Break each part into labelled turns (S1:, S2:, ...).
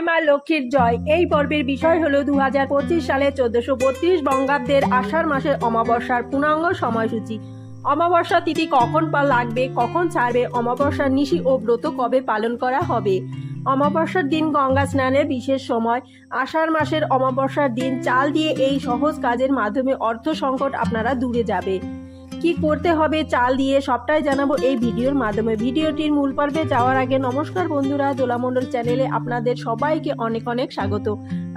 S1: মা লক্ষ্মীর জয়। এই পর্বের বিষয় হলো দু সালে চোদ্দশো বত্রিশ বঙ্গাব্দের আষাঢ় মাসের অমাবস্যার পূর্ণাঙ্গ সময়সূচি। অমাবস্যা তিথি কখন পা লাগবে, কখন ছাড়বে, অমাবস্যার নিশি ও ব্রত কবে পালন করা হবে? অমাবস্যার দিন গঙ্গা স্নানের বিশেষ সময়। আষাঢ় মাসের অমাবস্যার দিন চাল দিয়ে এই সহজ কাজের মাধ্যমে অর্থ সংকট আপনারা দূরে যাবে। কি করতে হবে, চাল দিয়ে সবটাই জানাব এই ভিডিওর মাধ্যমে। ভিডিওটির মূল পর্বে যাওয়ার আগে নমস্কার বন্ধুরা, দোলামণ্ডল চ্যানেলে আপনাদের সবাইকে অনেক অনেক স্বাগত।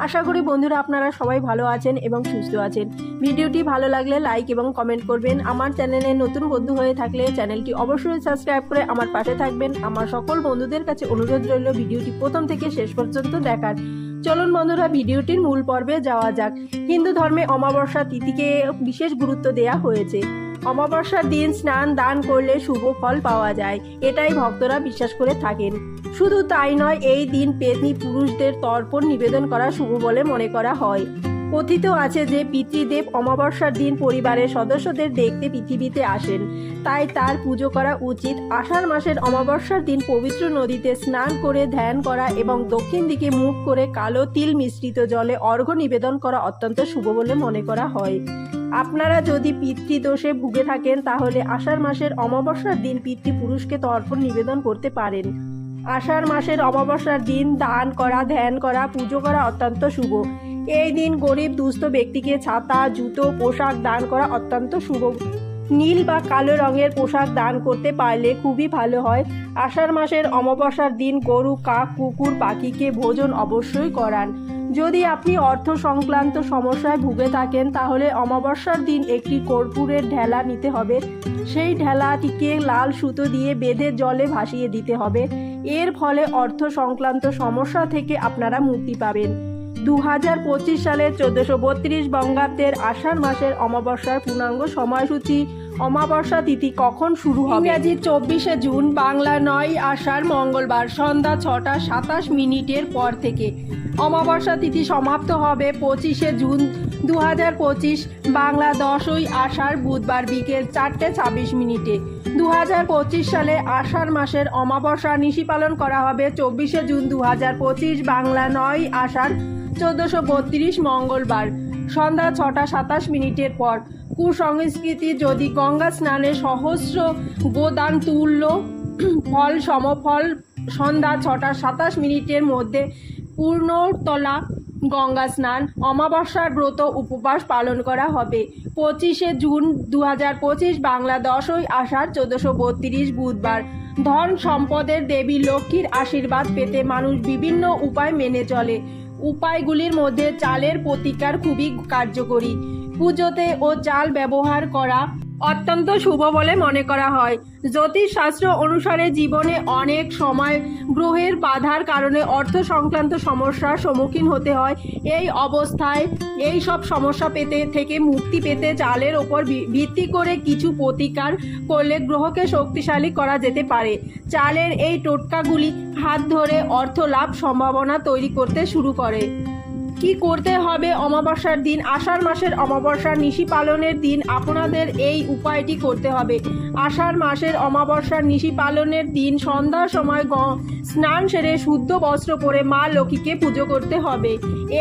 S1: আশা করি বন্ধুরা আপনারা সবাই ভালো আছেন এবং সুস্থ আছেন। ভিডিওটি ভালো লাগলে লাইক এবং কমেন্ট করবেন। আমার চ্যানেলে নতুন বন্ধু হয়ে থাকলে চ্যানেলটি অবশ্যই সাবস্ক্রাইব করে আমার পাশে থাকবেন। আমার সকল বন্ধুদের কাছে অনুরোধ রইল ভিডিওটি প্রথম থেকে শেষ পর্যন্ত দেখার। চলুন বন্ধুরা, ভিডিওটির মূল পর্বে যাওয়া যাক। হিন্দু ধর্মে অমাবস্যা তিথিকে বিশেষ গুরুত্ব দেয়া হয়েছে। অমাবস্যার দিন স্নান দান করলে শুভ ফল পাওয়া যায়, এটাই ভক্তরা বিশ্বাস করে থাকেন। শুধু তাই নয়, এই দিন পেতনি পুরুষদের তর্পণ নিবেদন করা শুভ বলে মনে করা হয়। কথিত আছে যে পিতৃদেব অমাবস্যার দিন পরিবারের সদস্যদের দেখতে পৃথিবীতে আসেন। তাই তার পুজো করা উচিত। আষাঢ় মাসের অমাবস্যার দিন পবিত্র নদীতে স্নান করে ধ্যান করা এবং দক্ষিণ দিকে মুখ করে কালো তিল মিশ্রিত জলে অর্ঘ্য নিবেদন করা অত্যন্ত শুভ বলে মনে করা হয়। আপনারা যদি পিতৃদোষে ভুগে থাকেন, তাহলে আষাঢ় মাসের অমাবস্যার দিন পিতৃপুরুষকে তর্পণ নিবেদন করতে পারেন। আষাঢ় মাসের অমাবস্যার দিন দান করা, ধ্যান করা, পুজো করা অত্যন্ত শুভ। এই দিন গরিব দুস্থ ব্যক্তিকে ছাতা, জুতো, পোশাক দান করা অত্যন্ত শুভ। নীল বা কালো রঙের পোশাক দান করতে পারলে খুবই ভালো হয়। আষাঢ় মাসের অমাবস্যার দিন গরু, কাক, কুকুর, পাখিকে ভোজন অবশ্যই করান। যদি আপনি অর্থ সংক্রান্ত সমস্যায় ভুগে থাকেন, তাহলে অমাবস্যার দিন একটি কর্পূরের ঢেলা নিতে হবে। সেই ঢেলাটিকে লাল সুতো দিয়ে বেঁধে জলে ভাসিয়ে দিতে হবে। এর ফলে অর্থ সংক্রান্ত সমস্যা থেকে আপনারা মুক্তি পাবেন। দু হাজার পঁচিশ সালের চোদ্দশো বত্রিশ বঙ্গাব্দের আষাঢ় মাসের অমাবস্যার পূর্ণাঙ্গ সময়সূচি। অমাবস্যা তিথি কখন শুরু হবে? ইংরাজি চব্বিশে জুন, বাংলা নয়, আষাঢ়, মঙ্গলবার, সন্ধ্যা ছটা, সাতাশ মিনিটের পর থেকে। অমাবস্যা তিথি সমাপ্ত হবে পঁচিশে জুন দু হাজার পঁচিশ, বাংলা দশই আষাঢ়, বুধবার বিকেল চারটে ছাব্বিশ মিনিটে। দু হাজার পঁচিশ সালে আষাঢ় মাসের অমাবস্যা নিশি পালন করা হবে। চব্বিশে জুন দু হাজার পঁচিশ, বাংলা নয়, আষাঢ় চোদ্দশো বত্রিশ মঙ্গলবার সন্ধ্যা ছটা সাতাশ মিনিটের পর কুসংস্কৃতি যদি গঙ্গা স্নানে সহস্র গোদান তুল্য, ফল সমফল সন্ধ্যা ছটা সাতাশ মিনিটের মধ্যে পূর্ণতলা গঙ্গা স্নান, অমাবস্যার ব্রত উপবাস পালন করা হবে। পঁচিশে জুন দু হাজার পঁচিশ বাংলা দশই আষাঢ় চোদ্দশো বত্রিশ বুধবার। ধন সম্পদের দেবী লক্ষ্মীর আশীর্বাদ পেতে মানুষ বিভিন্ন উপায় মেনে চলে। উপায়গুলির মধ্যে চালের প্রতিকার খুবই কার্যকরী। পুজোতে ও চাল ব্যবহার করা অত্যন্ত শুভ বলে মনে করা হয়। জ্যোতিষশাস্ত্র অনুসারে জীবনে অনেক সময় গ্রহের বাধার কারণে অর্থ সংক্রান্ত সমস্যার সম্মুখীন হতে হয়। এই অবস্থায় এই সব সমস্যা পেতে থেকে মুক্তি পেতে চালের ওপর ভিত্তি করে কিছু প্রতিকার করলে গ্রহকে শক্তিশালী করা যেতে পারে। চালের এই টোটকাগুলি হাত ধরে অর্থ লাভ সম্ভাবনা তৈরি করতে শুরু করে। কি করতে হবে অমাবস্যার দিন? আষাঢ় মাসের অমাবস্যার নিশি পালনের দিন আপনাদের এই উপায়টি করতে হবে। আষাঢ় মাসের অমাবস্যার নিশি পালনের দিন সন্ধ্যার সময় স্নান সেরে শুদ্ধ বস্ত্র পরে মা লক্ষ্মীকে পুজো করতে হবে।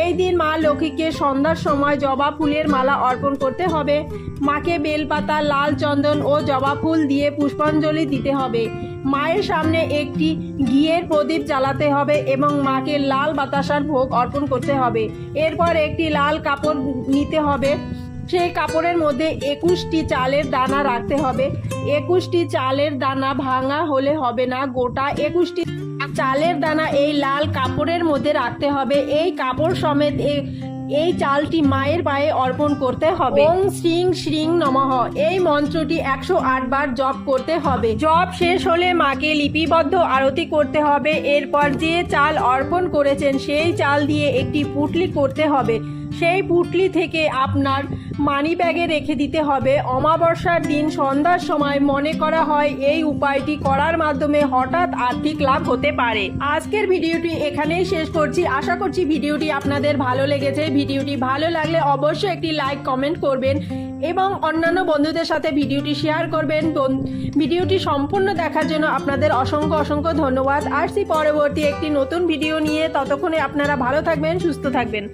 S1: এই দিন মা লক্ষ্মীকে সন্ধ্যার সময় জবা ফুলের মালা অর্পণ করতে হবে। মাকে বেলপাতা, লাল চন্দন ও জবা ফুল দিয়ে পুষ্পাঞ্জলি দিতে হবে। মায়ের সামনে একটি ঘিয়ের প্রদীপ জ্বালাতে হবে এবং মাকে লাল বাতাসার ভোগ অর্পণ করতে হবে। এরপর একটি লাল কাপড় নিতে হবে। সেই কাপড়ের মধ্যে একুশটি চালের দানা রাখতে হবে। একুশটি চালের দানা ভাঙা হলে হবে না, গোটা একুশটি চালের দানা এই লাল কাপড়ের মধ্যে রাখতে হবে। এই কাপড় সমেত এই চালটি মায়ের পায়ে অর্পণ করতে হবে। ওং শ্রিং শ্রিং নমঃ। এই মন্ত্রটি একশো আট বার জপ করতে হবে। জপ শেষ হলে মাকে লিপিবদ্ধ আরতি করতে হবে। এরপর যে চাল অর্পণ করেছেন, সেই চাল দিয়ে একটি পুটলি করতে হবে। সেই পুটলি থেকে আপনার মানি ব্যাগে রেখে দিতে হবে। অমাবস্যার দিন সন্ধ্যার সময় মনে করা হয় এই উপায়টি করার মাধ্যমে হঠাৎ আর্থিক লাভ হতে পারে। আজকের ভিডিওটি এখানেই শেষ করছি। আশা করছি ভিডিওটি আপনাদের ভালো লেগেছে। ভিডিওটি ভালো লাগলে অবশ্যই একটি লাইক, কমেন্ট করবেন এবং অন্যান্য বন্ধুদের সাথে ভিডিওটি শেয়ার করবেন। ভিডিওটি সম্পূর্ণ দেখার জন্য আপনাদের অসংখ্য অসংখ্য ধন্যবাদ। আসছি পরবর্তী একটি নতুন ভিডিও নিয়ে। ততক্ষণে আপনারা ভালো থাকবেন, সুস্থ থাকবেন।